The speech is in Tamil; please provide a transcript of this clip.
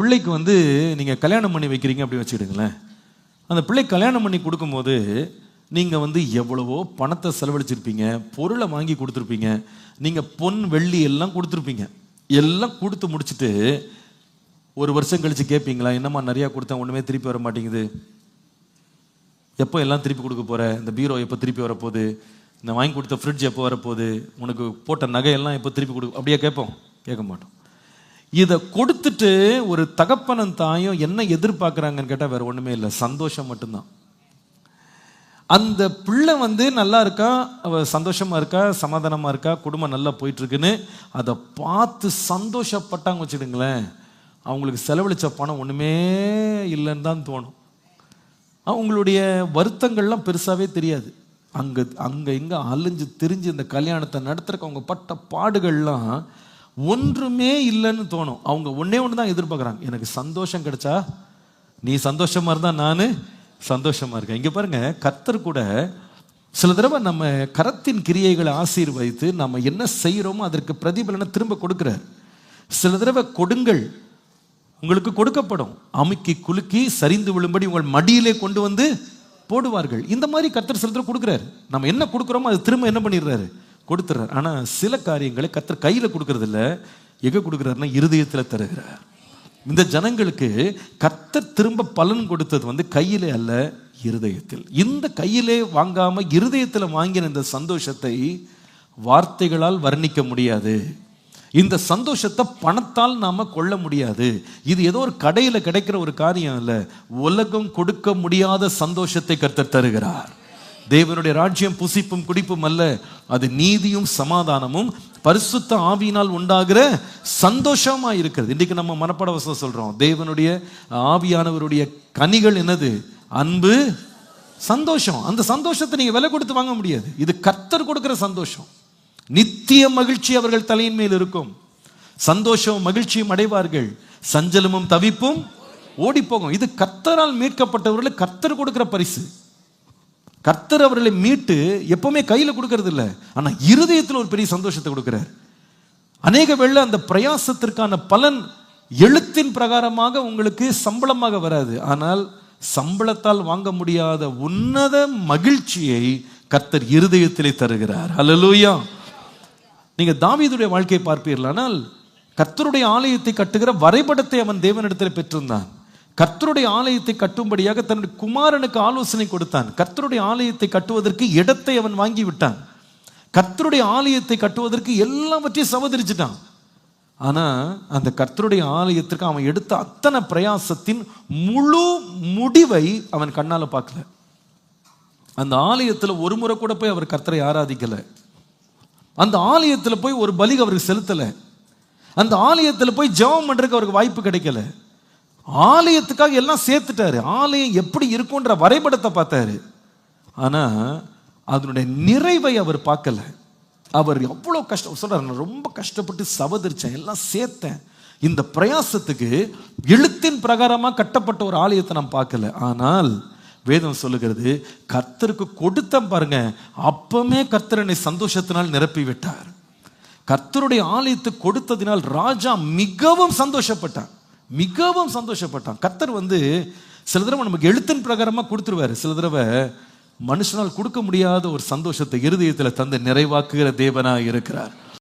பிள்ளைக்கு வந்து நீங்கள் கல்யாணம் பண்ணி வைக்கிறீங்க அப்படின்னு வச்சுக்கிடுங்களேன். அந்த பிள்ளை கல்யாணம் பண்ணி கொடுக்கும்போது நீங்கள் வந்து எவ்வளவோ பணத்தை செலவழிச்சிருப்பீங்க பொருளை வாங்கி கொடுத்துருப்பீங்க நீங்கள் பொன் வெள்ளி எல்லாம் கொடுத்துருப்பீங்க. எல்லாம் கொடுத்து முடிச்சுட்டு ஒரு வருஷம் கழித்து கேட்பீங்களா என்னம்மா நிறையா கொடுத்தேன் ஒன்றுமே திருப்பி வர மாட்டேங்குது. எப்போ எல்லாம் திருப்பி கொடுக்க போகிற இந்த பீரோ எப்போ திருப்பி வரப்போகுது? இந்த வாங்கி கொடுத்த ஃப்ரிட்ஜ் எப்போ வரப்போகுது? உனக்கு போட்ட நகையெல்லாம் எப்போ திருப்பி கொடு அப்படியே கேட்போம். கேட்க மாட்டோம். இதை கொடுத்துட்டு ஒரு தகப்பனும் தாயும் என்ன எதிர்பார்க்குறாங்கன்னு கேட்டால் வேற ஒன்றுமே இல்லை. சந்தோஷம் மட்டும்தான். அந்த பிள்ளை வந்து நல்லா இருக்கா? அவ சந்தோஷமா இருக்கா? சமாதானமா இருக்கா? குடும்பம் நல்லா போயிட்டு இருக்குன்னு அதை பார்த்து சந்தோஷப்பட்டாங்க வச்சுடுங்களேன் அவங்களுக்கு செலவழிச்ச பணம் ஒன்றுமே இல்லைன்னு தான் தோணும். அவங்களுடைய வருத்தங்கள்லாம் பெருசாகவே தெரியாது. அங்கே அங்கே இங்கே அலைஞ்சு திரிஞ்சு இந்த கல்யாணத்தை நடத்துறக்கு அவங்க பட்ட பாடுகள்லாம் ஒன்றுமே இல்லைன்னு தோணும். அவங்க ஒன்றே ஒன்று தான் எதிர்பார்க்குறாங்க. எனக்கு சந்தோஷம் கிடைச்சா நீ சந்தோஷமாக இருந்தால் நான் சந்தோஷமாக இருக்கேன். இங்கே பாருங்கள் கர்த்தர் கூட சில தடவை நம்ம கரத்தின் கிரியைகளை ஆசீர்வதித்து நம்ம என்ன செய்கிறோமோ அதற்கு பிரதிபலனை திரும்ப கொடுக்குறார். சில தடவை கொடுங்கள் உங்களுக்கு கொடுக்கப்படும். அமுக்கி குலுக்கி சரிந்து விழும்படி உங்கள் மடியிலே கொண்டு வந்து போடுவார்கள். இந்த மாதிரி கர்த்தர் சில தடவை கொடுக்குறாரு. நம்ம என்ன கொடுக்குறோமோ அது திரும்ப என்ன பண்ணிடுறாரு? கொடுத்துறார். ஆனால் சில காரியங்களை கத்தர் கையில் கொடுக்கறது இல்லை எங்கே கொடுக்குறாருன்னா இருதயத்தில் தருகிறார். இந்த ஜனங்களுக்கு கத்தர் திரும்ப பலன் கொடுத்தது வந்து கையிலே அல்ல இருதயத்தில். இந்த கையிலே வாங்காம இருதயத்தில் வாங்கின இந்த சந்தோஷத்தை வார்த்தைகளால் வர்ணிக்க முடியாது. இந்த சந்தோஷத்தை பணத்தால் நாம கொள்ள முடியாது. இது ஏதோ ஒரு கடையில் கிடைக்கிற ஒரு காரியம் இல்லை. உலகம் கொடுக்க முடியாத சந்தோஷத்தை கர்த்தர் தருகிறார். தேவனுடைய ராஜ்யம் புசிப்பும் குடிப்பும் அல்ல அது நீதியும் சமாதானமும் பரிசுத்த ஆவியினால் உண்டாகிற சந்தோஷமா இருக்கிறது. இன்றைக்கு நம்ம மனப்பட வசம் சொல்றோம். தேவனுடைய ஆவியானவருடைய கனிகள் என்னது? அன்பு சந்தோஷம். அந்த சந்தோஷத்தை நீங்க விலை கொடுத்து வாங்க முடியாது. இது கர்த்தர் கொடுக்கிற சந்தோஷம். நித்திய மகிழ்ச்சி அவர்கள் தலையின் மேல் இருக்கும். சந்தோஷம் மகிழ்ச்சியும் அடைவார்கள். சஞ்சலமும் தவிப்பும் ஓடி போகும் இது கர்த்தரால் மீட்கப்பட்டவர்களுக்கு கர்த்தர் கொடுக்கிற பரிசு. கர்த்தர் அவர்களை மீட்டு எப்பவுமே கையில் கொடுக்கறது இல்லை. ஆனால் இருதயத்தில் ஒரு பெரிய சந்தோஷத்தை கொடுக்குறார். அநேக வேளை அந்த பிரயாசத்திற்கான பலன் எழுத்தின் பிரகாரமாக உங்களுக்கு சம்பளமாக வராது. ஆனால் சம்பளத்தால் வாங்க முடியாத உன்னத மகிழ்ச்சியை கர்த்தர் இருதயத்திலே தருகிறார். ஹலலூயா நீங்க தாவீதுடைய வாழ்க்கையை பார்ப்பீர்களானால் கர்த்தருடைய ஆலயத்தை கட்டுகிற வரைபடத்தை அவன் தேவனிடத்தில் பெற்றிருந்தான். கர்த்தருடைய ஆலயத்தை கட்டும்படியாக தன்னுடைய குமாரனுக்கு ஆலோசனை கொடுத்தான். கர்த்தருடைய ஆலயத்தை கட்டுவதற்கு இடத்தை அவன் வாங்கி விட்டான் கர்த்தருடைய ஆலயத்தை கட்டுவதற்கு எல்லாவற்றையும் சமதரிச்சிட்டான். ஆனா அந்த கர்த்தருடைய ஆலயத்திற்கு அவன் எடுத்த அத்தனை பிரயாசத்தின் முழு முடிவை அவன் கண்ணால பார்க்கல. அந்த ஆலயத்தில் ஒரு முறை கூட போய் அவர் கர்த்தரை ஆராதிக்கல. அந்த ஆலயத்தில் போய் ஒரு பலி அவருக்கு செலுத்தலை. அந்த ஆலயத்தில் போய் ஜெபம் பண்ணுறதுக்கு அவருக்கு வாய்ப்பு கிடைக்கல. ஆலயத்துக்காக எல்லாம் சேர்த்துட்டாரு. ஆலயம் எப்படி இருக்கும்ன்ற வரைபடத்தை பார்த்தாரு. ஆனா அதனுடைய நிறைவை அவர் பார்க்கல. அவர் எவ்வளோ கஷ்டம் சொல்றாரு நான் ரொம்ப கஷ்டப்பட்டு சவதரிச்சேன் எல்லாம் சேர்த்தேன். இந்த பிரயாசத்துக்கு எழுத்தின் பிரகாரமாக கட்டப்பட்ட ஒரு ஆலயத்தை நான் பார்க்கல. ஆனால் வேதம் சொல்லுகிறது கர்த்தருக்கு கொடுத்தேன் பாருங்க. அப்பமே கர்த்தரனை சந்தோஷத்தினால் நிரப்பி விட்டார் கர்த்தருடைய ஆலயத்துக்கு கொடுத்ததினால் ராஜா மிகவும் சந்தோஷப்பட்டார். மிகவும் சந்தோஷப்பட்டான். கத்தர் வந்து சில தடவை நமக்கு எழுத்தின் பிரகாரமா கொடுத்துருவாரு. சில தடவை மனுஷனால் கொடுக்க முடியாத ஒரு சந்தோஷத்தை இருதயத்தில் தந்து நிறைவாக்குகிற தேவனா இருக்கிறார்.